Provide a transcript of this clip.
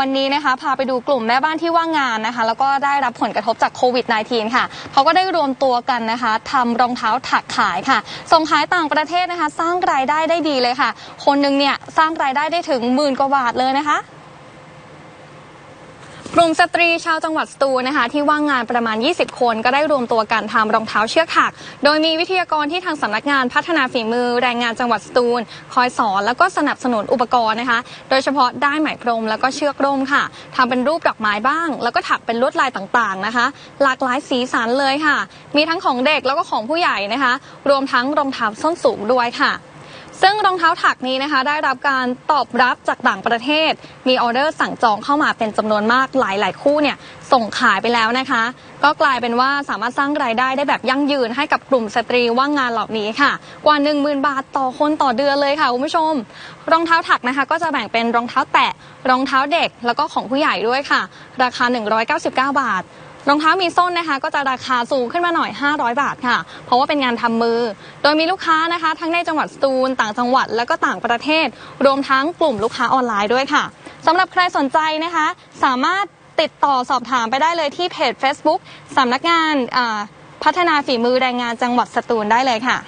วันนี้นะคะ พาไปดูกลุ่มแม่บ้านที่ว่างงานนะคะ แล้วก็ได้รับผลกระทบจากโควิด -19 ค่ะเขาก็ได้รวมตัวกันนะคะทำรองเท้าถักขายค่ะ ส่งขายต่างประเทศนะคะ สร้างรายได้ได้ดีเลยค่ะ คนหนึ่งเนี่ยสร้างรายได้ได้ถึงหมื่นกว่าบาทเลยนะคะ กลุ่มสตรีชาวจังหวัดสตูนะคะ ที่ว่างงานประมาณ 20 คนก็ได้รวมตัวกันทำรองเท้าเชือกถัก โดยมีวิทยากรที่ทางสำนักงานพัฒนาฝีมือแรงงานจังหวัดสตูล คอยสอนแล้วก็สนับสนุนอุปกรณ์นะคะ โดยเฉพาะด้ายไหมพรมแล้วก็เชือกร่มค่ะทำเป็นรูปดอกไม้บ้าง แล้วก็ถักเป็นลวดลายต่างๆนะคะ หลากหลายสีสันเลยค่ะ มีทั้งของเด็กแล้วก็ของผู้ใหญ่นะคะ รวมทั้งรองเท้าส้นสูงด้วยค่ะ ซึ่งรองเท้าถักนี้นะคะได้รับการตอบรับจากต่างประเทศ มีออเดอร์สั่งจองเข้ามาเป็นจำนวนมากหลาย ๆ คู่เนี่ยส่งขายไปแล้วนะคะ ก็กลายเป็นว่าสามารถสร้างรายได้ได้แบบยั่งยืนให้กับกลุ่มสตรีว่างงานเหล่านี้ค่ะ กว่า 10,000 บาทต่อคนต่อเดือนเลยค่ะคุณผู้ชม รองเท้าถักนะคะ ก็จะแบ่งเป็นรองเท้าแตะรองเท้าเด็กแล้วก็ของผู้ใหญ่ด้วยค่ะ ราคา 199 บาท รองเท้ามีส้นนะคะก็จะราคาสูงขึ้นมาหน่อย 500 บาทค่ะ เพราะว่าเป็นงานทำมือ โดยมีลูกค้านะคะ ทั้งในจังหวัดสตูล ต่างจังหวัด และก็ต่างประเทศ รวมทั้งกลุ่มลูกค้าออนไลน์ด้วยค่ะสำหรับใครสนใจนะคะ สามารถติดต่อสอบถามไปได้เลยที่เพจ Facebook สำนักงานพัฒนาฝีมือแรงงานจังหวัดสตูลได้เลยค่ะ